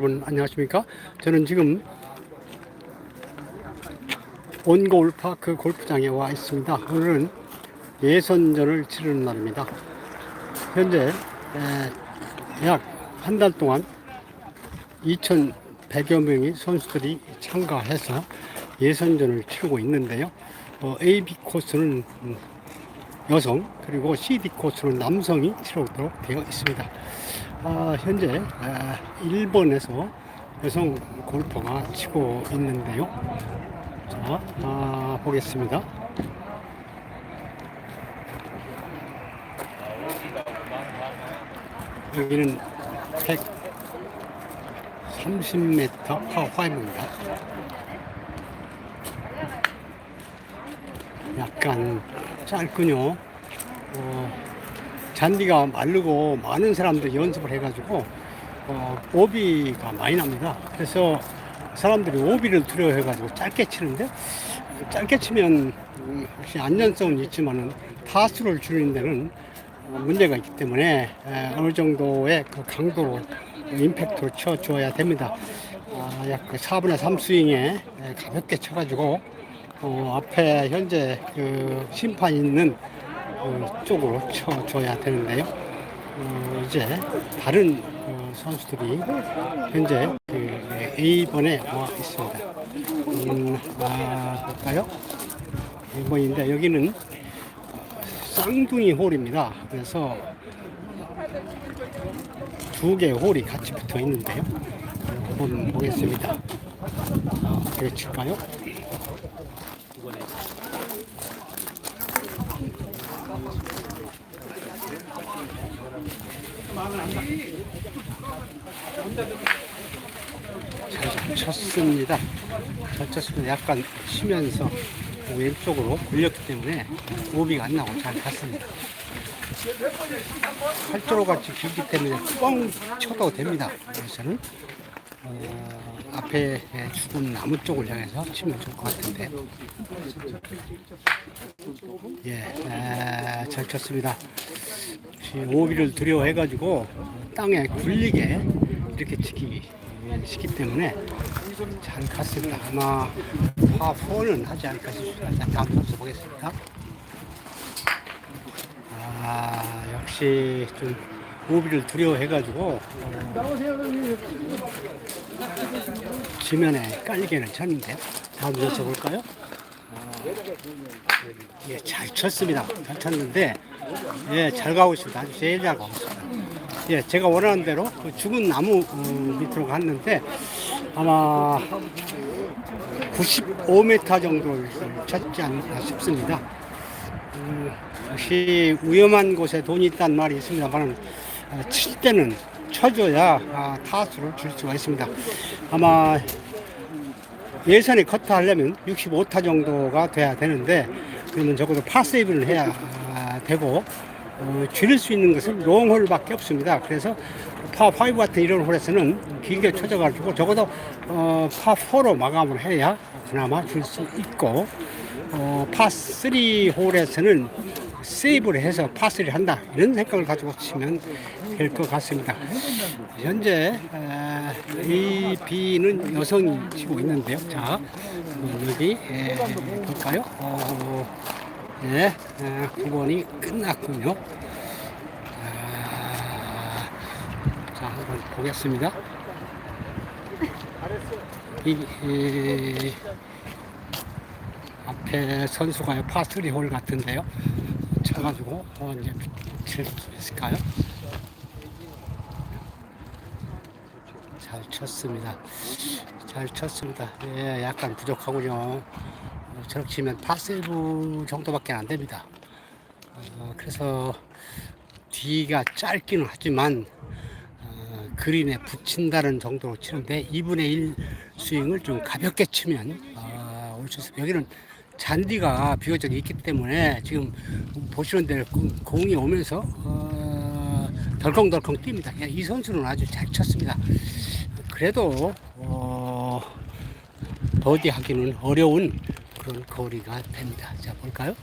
여러분 안녕하십니까? 저는 지금 온골 파크 골프장에 와 있습니다. 오늘은 예선전을 치르는 날입니다. 현재 약 한 달 동안 2,100여 명의 선수들이 참가해서 예선전을 치르고 있는데요. 어, AB 코스는 음, 여성 그리고 CD 코스는 남성이 치르도록 되어 있습니다. 아, 현재 아, 일본에서 여성 골퍼가 치고 있는데요. 자, 아, 보겠습니다. 여기는 130m 파5입니다. 약간 짧군요. 어, 잔디가 마르고 많은 사람들이 연습을 해가지고 어, 오비가 많이 납니다. 그래서 사람들이 오비를 두려워해가지고 짧게 치는데 짧게 치면 음, 역시 안전성은 있지만은 타수를 줄이는 데는 어, 문제가 있기 때문에 에, 어느 정도의 그 강도로 임팩트를 쳐줘야 됩니다. 아, 약그 4분의 3 스윙에 에, 가볍게 쳐가지고 어, 앞에 현재 그 심판 있는 그 쪽으로 쳐줘야 되는데요. 어, 이제 다른 어, 선수들이 현재 그 A번에 와 있습니다. 음, 아, 볼까요? A번인데 여기는 쌍둥이 홀입니다. 그래서 두 개의 홀이 같이 붙어 있는데요. 한번 보겠습니다. 어떻게 칠까요? 잘 쳤습니다. 잘 쳤습니다. 약간 쉬면서 왼쪽으로 굴렸기 때문에 오비가 안 나고 잘 갔습니다. 팔도로 같이 길기 때문에 뻥 쳐도 됩니다. 그래서는 어, 앞에 죽은 나무 쪽을 향해서 치면 좋을 것 같은데. 예, 에, 잘 쳤습니다. 오비를 두려워해 가지고 땅에 굴리게 이렇게 치기 시기 때문에 잘 갔습니다. 아마 파4는 하지 않을까 싶습니다. 자, 다음 선수 보겠습니다. 아, 역시 좀 오비를 두려워해가지고 어, 지면에 깔리게는 쳤는데 다음 선수 볼까요? 예, 잘 쳤습니다. 잘 쳤는데, 예, 잘 가고 있습니다. 아주 제일 잘 가고 있습니다. 예, 제가 원하는 대로 그 죽은 나무 어, 밑으로 갔는데, 아마 95m 정도를 쳤지 않나 싶습니다. 음, 역시 위험한 곳에 돈이 있다는 말이 있습니다만, 어, 칠 때는 쳐줘야 아, 타수를 줄 수가 있습니다. 아마 예선에 커트 하려면 65타 정도가 돼야 되는데 그러면 적어도 파세이브를 해야 아, 되고 어, 줄일 수 있는 것은 롱홀밖에 없습니다. 그래서 파5 같은 이런 홀에서는 길게 쳐져가지고 적어도 어, 파4로 마감을 해야 그나마 줄 수 있고 어, 파3 홀에서는 세이브를 해서 파3를 한다 이런 생각을 가지고 치면 될 것 같습니다. 현재 에, A, B는 여성이 치고 있는데요. 자 어, 여기 에, 볼까요? 어, 네, 에, 9번이 끝났군요. 아, 자 한번 보겠습니다. 이, 이, 앞에 선수가 파3 홀 같은데요. 쳐가지고 어, 이제 칠수 있을까요? 잘 쳤습니다. 잘 쳤습니다. 예, 약간 부족하군요. 어, 저렇게 치면 파세이브 정도밖에 안 됩니다. 어, 그래서 뒤가 짧기는 하지만 어, 그린에 붙인다는 정도로 치는데 2분의 1 스윙을 좀 가볍게 치면 어, 올수 있습니다. 여기는 잔디가 비교적 있기 때문에 지금 보시는 대로 공- 공이 오면서 어, 덜컹덜컹 뜁니다. 이 선수는 아주 잘 쳤습니다. 그래도 어, 버디 하기는 어려운 그런 거리가 됩니다. 자 볼까요?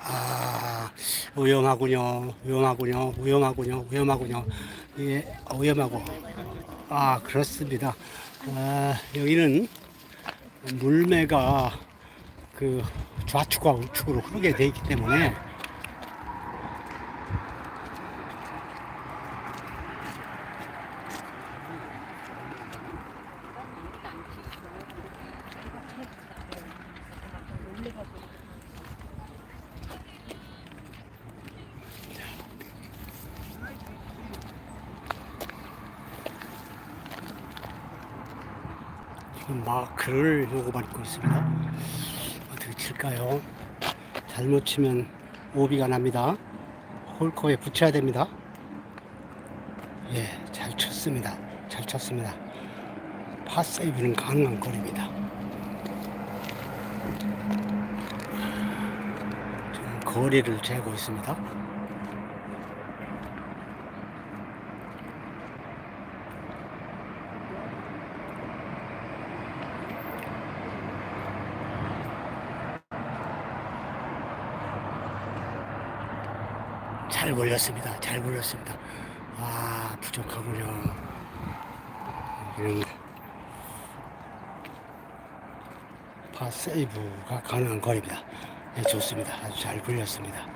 아, 위험하군요. 위험하군요. 위험하군요. 위험하군요. 이게 위험하고. 아, 그렇습니다. 아, 여기는 물매가 그 좌측과 우측으로 흐르게 되어 있기 때문에 지금 마크를 요구받고 있습니다. 어떻게 칠까요? 잘못 치면 오비가 납니다. 홀코에 붙여야 됩니다. 예, 잘 쳤습니다. 잘 쳤습니다. 파세이브는 가능한 거리입니다. 지금 거리를 재고 있습니다. 잘 걸렸습니다. 잘 걸렸습니다. 아, 부족하군요. 여기는 파세이브가 가능한 거리입니다. 네, 좋습니다. 아주 잘 걸렸습니다.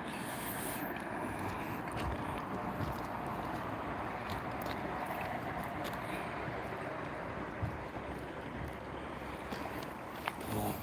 어,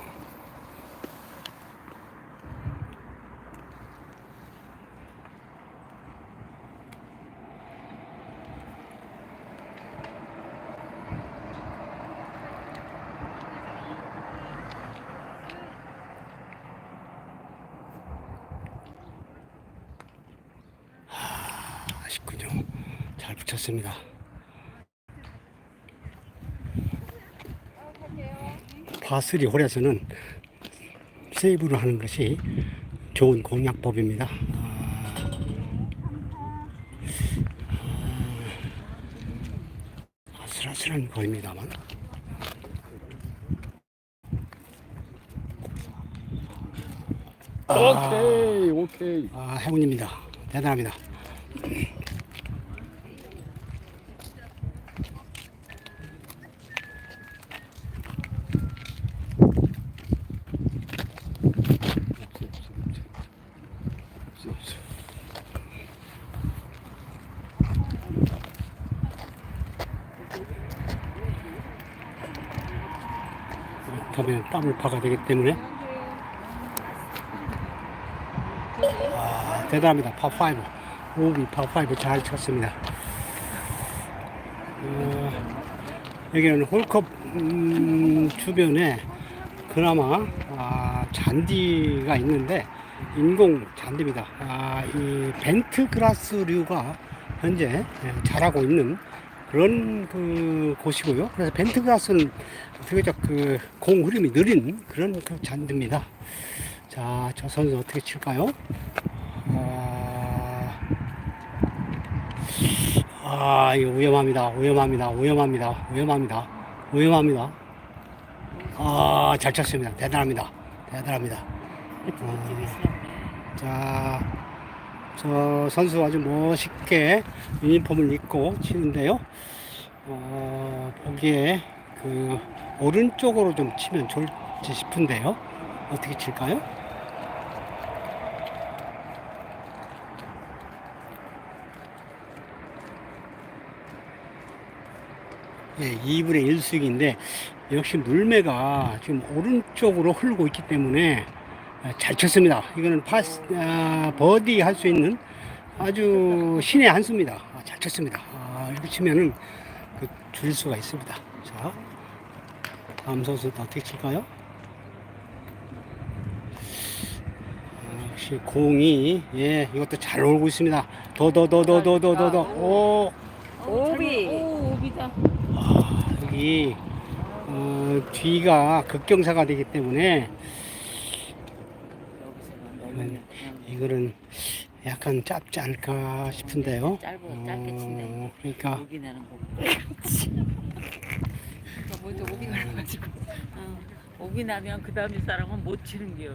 아쉽군요. 잘 붙였습니다. 파3 홀에서는 세이브를 하는 것이 좋은 공략법입니다. 아, 아, 아슬아슬한 거리입니다만. 오케이 오케이 아, 행운입니다. 대단합니다. 가면 땀을 파가 되기 때문에 아, 대단합니다. 파5. 오비 파5 잘 쳤습니다. 어, 여기는 홀컵 음, 주변에 그나마 아, 잔디가 있는데 인공 잔디입니다. 아, 이 벤트 그라스류가 현재 예, 자라고 있는 그런 그 곳이고요. 그래서 벤트 그라스는 비교적 그 공 흐름이 느린 그런 그 잔디입니다. 자, 저 선수 어떻게 칠까요? 아, 아, 이거 위험합니다. 위험합니다. 위험합니다. 위험합니다. 위험합니다. 아, 잘 쳤습니다. 대단합니다. 대단합니다. 어, 자, 저 선수 아주 멋있게 유니폼을 입고 치는데요. 어, 보기에 그 오른쪽으로 좀 치면 좋을지 싶은데요. 어떻게 칠까요? 예, 2분의 1씩인데 역시 물매가 지금 오른쪽으로 흐르고 있기 때문에 아, 잘 쳤습니다. 이거는 파스, 아, 버디 할 수 있는 아주 신의 한 수입니다. 아, 잘 쳤습니다. 아, 이렇게 치면은 그 줄일 수가 있습니다. 자, 다음 선수 어떻게 칠까요? 아, 역시 공이 예 이것도 잘 오고 있습니다. 더 더 더 더 더 더 더더 오. 오비. 오, 오비다. 아, 여기 어, 뒤가 급경사가 되기 때문에 이건, 이거는 약간 짧지 않을까 싶은데요. 짧고 짧게 친다. 어, 그러니까 오비 나가지고. 어, 오비 나면 그 다음에 사람은 못 치는 겨.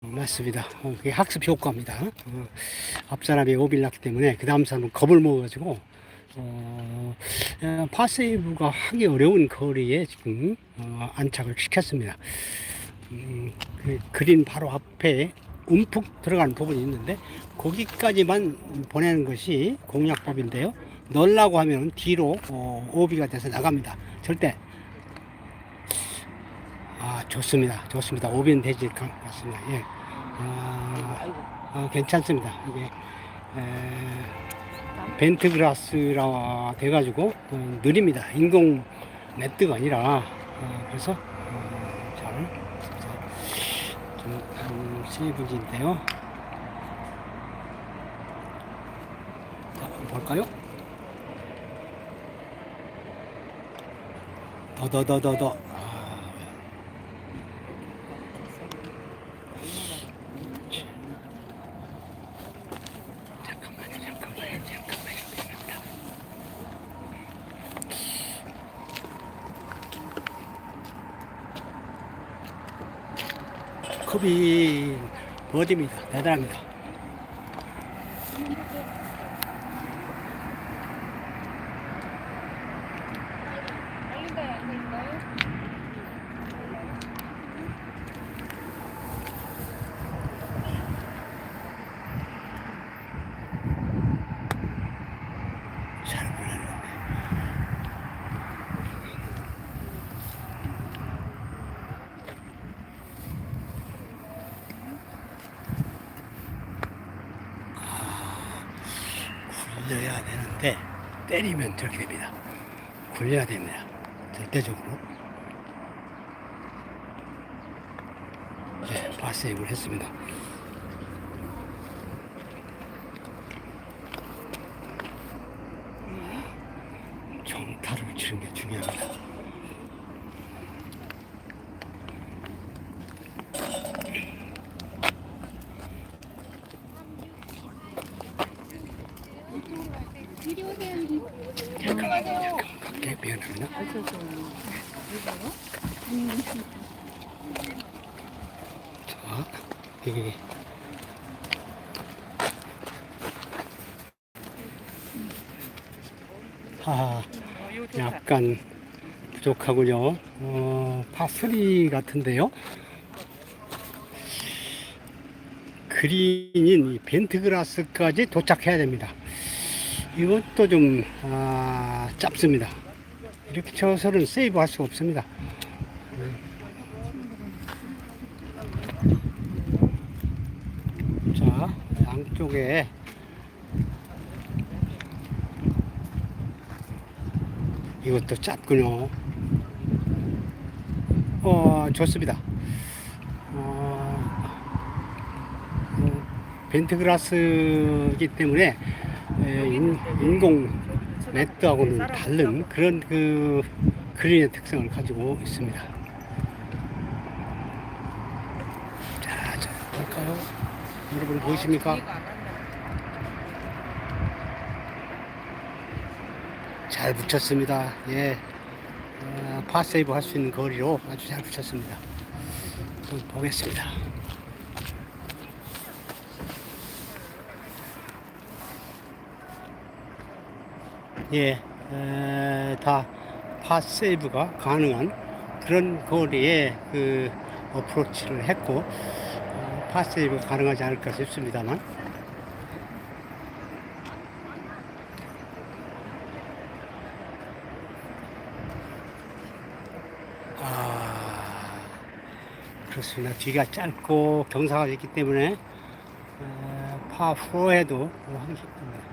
맞습니다. 어, 그게 학습 효과입니다. 어, 앞 사람이 오비를 났기 때문에 그 다음 사람은 겁을 먹어가지고 어, 어, 파세이브가 하기 어려운 거리에 지금 어, 안착을 시켰습니다. 음, 그 그린 바로 앞에 움푹 들어가는 부분이 있는데 거기까지만 보내는 것이 공략법인데요. 넣으려고 하면 뒤로 어, 오비가 돼서 나갑니다. 절대 아 좋습니다. 좋습니다. 되지 것 같습니다. 예. 아, 아, 괜찮습니다. 이게 에, 벤트그라스라 돼가지고 어, 느립니다. 인공 네트가 아니라 어, 그래서 어, 잘 좀, 음, 세분지인데요. 자, 볼까요? 더, 더, 더, 더, 더. 아, 잠깐만요, 잠깐만요, 잠깐만요. 잠깐만요. 컵이 버디입니다. 대단합니다. 잘 불렀네. 굴려야 되는데 때리면 저렇게 됩니다. 굴려야 됩니다. 절대적으로. 네, 바세이브를 했습니다. 정타를 치는 게 중요합니다. 잠깐만요, 잠깐만. 갈게 미안합니다. 자, 여기. 하하, 약간 부족하군요. 어, 파3 같은데요. 그린인 이 벤트그라스까지 도착해야 됩니다. 이것도 좀 아, 짧습니다. 이렇게 쳐서는 세이브 할 수가 없습니다. 자, 양쪽에 이것도 짧군요. 어, 좋습니다. 어, 어, 벤트그라스이기 때문에 에, 인, 인공 네트하고는 다른 그런 그 그린의 특성을 가지고 있습니다. 자, 자, 볼까요? 여러분 보이십니까? 잘 붙였습니다. 예. 어, 파세이브 할 수 있는 거리로 아주 잘 붙였습니다. 보겠습니다. 예, 에, 다 파세이브가 가능한 그런 거리에 그 어프로치를 했고 어, 파세이브 가능하지 않을까 싶습니다만 아 그렇습니다. 뒤가 짧고 경사가 있기 때문에 에, 파4에도 하기 쉽습니다.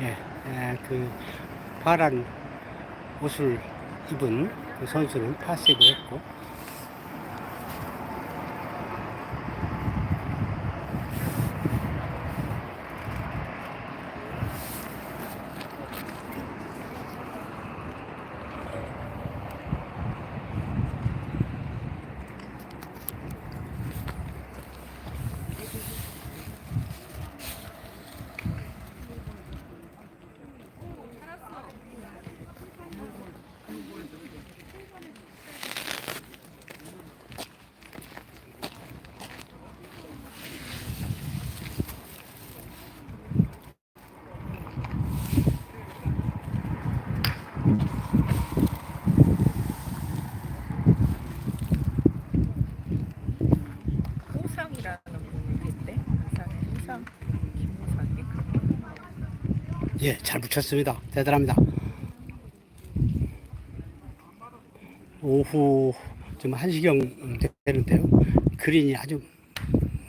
예, 에, 그 파란 옷을 입은 그 선수는 파세이브 했고 예, 잘 붙였습니다. 대단합니다. 오후 좀 1시경 되는데요. 그린이 아주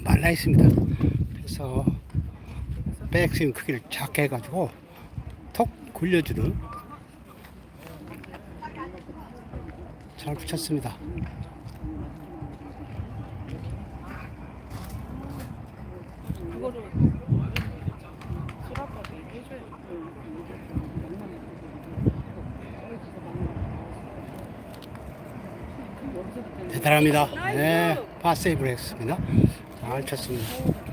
말라 있습니다. 그래서 백스윙 크기를 작게 해가지고 톡 굴려주는 잘 붙였습니다. 그거를 대단합니다. 네, 파세이브를 했습니다. 잘 쳤습니다.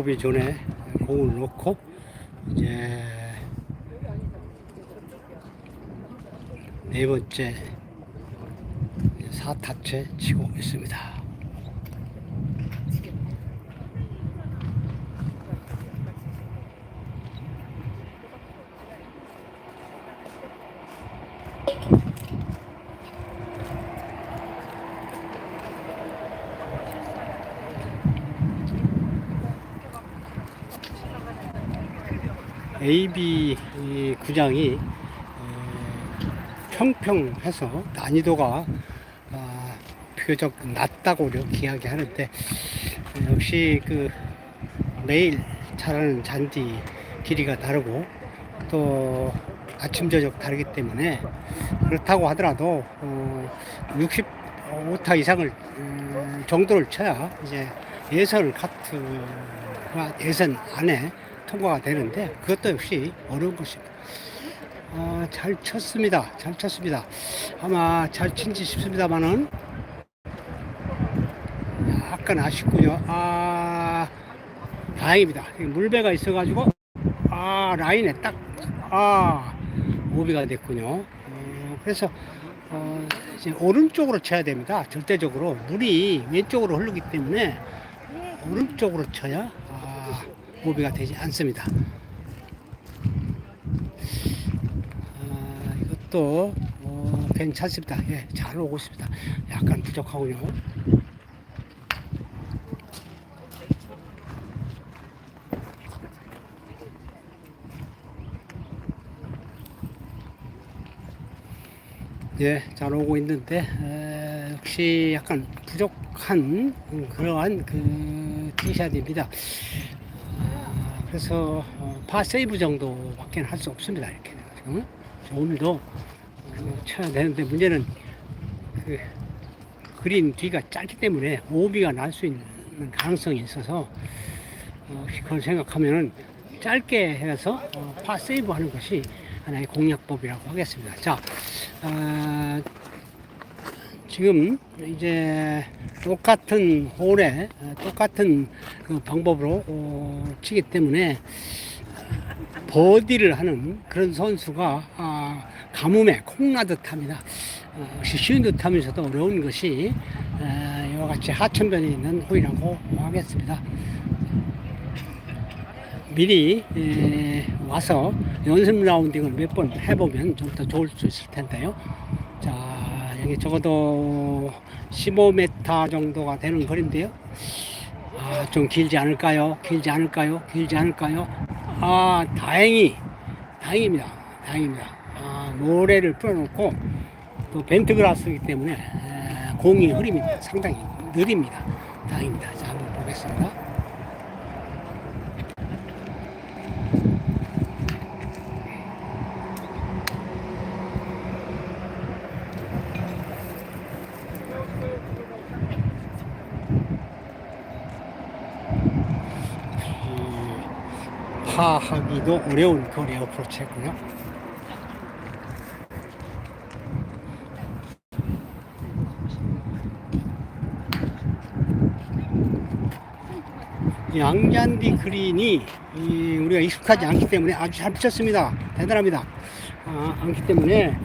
자, 호흡이 전에 공을 놓고 이제 네 번째 4타째 치고 있습니다. 이 구장이 어, 평평해서 난이도가 아, 비교적 낮다고 이렇게 이야기하는데 어, 역시 그 매일 자라는 잔디 길이가 다르고 또 아침 저녁 다르기 때문에 그렇다고 하더라도 어, 65타 이상을 음, 정도를 쳐야 이제 예선 카트가 예선 안에 통과가 되는데 그것도 역시 어려운 것입니다. 어, 잘 쳤습니다. 잘 쳤습니다. 아마 잘 친지 싶습니다만은 약간 아쉽고요. 아 다행입니다. 이 물배가 있어가지고 아 라인에 딱아 오비가 됐군요. 어, 그래서 어, 이제 오른쪽으로 쳐야 됩니다. 절대적으로 물이 왼쪽으로 흐르기 때문에 오른쪽으로 쳐야 아, 오비가 되지 않습니다. 아, 이것도 어, 괜찮습니다. 예, 잘 오고 있습니다. 약간 부족하군요. 예, 잘 오고 있는데 에, 역시 약간 부족한 음, 그러한 그 티샷입니다. 아, 그래서 어, 파 세이브 정도밖에 할 수 없습니다. 이렇게 지금 오늘도 어, 쳐야 되는데 문제는 그 그린 뒤가 짧기 때문에 오비가 날 수 있는 가능성이 있어서 어, 그걸 생각하면은 짧게 해서 어, 파 세이브 하는 것이 하나의 공략법이라고 하겠습니다. 자, 아, 지금 이제 똑같은 홀에 어, 똑같은 그 방법으로 어, 치기 때문에 버디를 하는 그런 선수가 아, 가뭄에 콩나듯 합니다. 어, 역시 쉬운 듯 하면서도 어려운 것이 에, 이와 같이 하천변에 있는 홀이라고 하겠습니다. 미리 에, 와서 연습 라운딩을 몇 번 해보면 좀 더 좋을 수 있을 텐데요. 자, 여기 적어도 15m 정도가 되는 거리인데요. 아, 좀 길지 않을까요? 길지 않을까요? 길지 않을까요? 아, 다행히, 다행입니다. 다행입니다. 아, 모래를 풀어놓고 또 벤트그라스이기 때문에 에, 공이 흐름이 상당히 느립니다. 다행입니다. 자, 한번 보겠습니다. 이 파하기도 어려운 거리 어프로치 했고요. 양잔디 그린이 이 우리가 익숙하지 않기 때문에 아주 잘 붙였습니다. 대단합니다. 아, 않기 때문에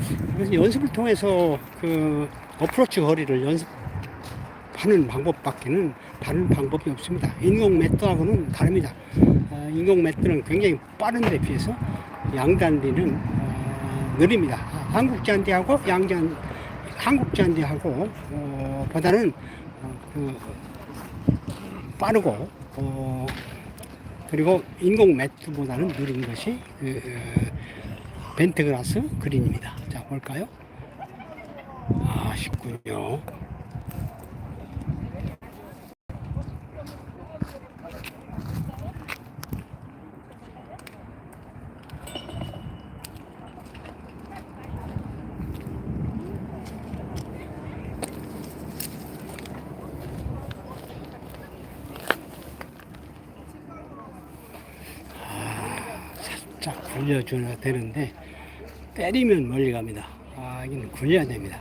연습을 통해서 그 어프로치 거리를 연습 하는 방법밖에는 다른 방법이 없습니다. 인공 매트하고는 다릅니다. 어, 인공 매트는 굉장히 빠른데 비해서 양잔디는 어, 느립니다. 아, 한국 잔디하고 양잔 한국 잔디하고 어, 보다는 어, 그 빠르고 어, 그리고 인공 매트보다는 느린 것이 그, 어, 벤트그라스 그린입니다. 자 볼까요? 아, 쉽군요. 굴려줘야 되는데 때리면 멀리 갑니다. 아, 여기는 굴려야 됩니다.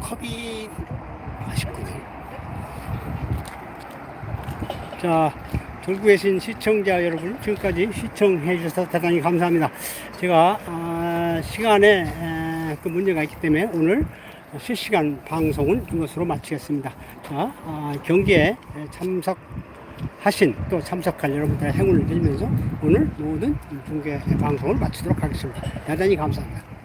컵이 아쉽군요. 자, 들고 계신 시청자 여러분, 지금까지 시청해 주셔서 대단히 감사합니다. 제가 아, 시간에 에, 그 문제가 있기 때문에 오늘 실시간 방송은 이것으로 마치겠습니다. 자, 아, 경기에 참석하신 또 참석할 여러분들의 행운을 빌면서 오늘 모든 중계 방송을 마치도록 하겠습니다. 대단히 감사합니다.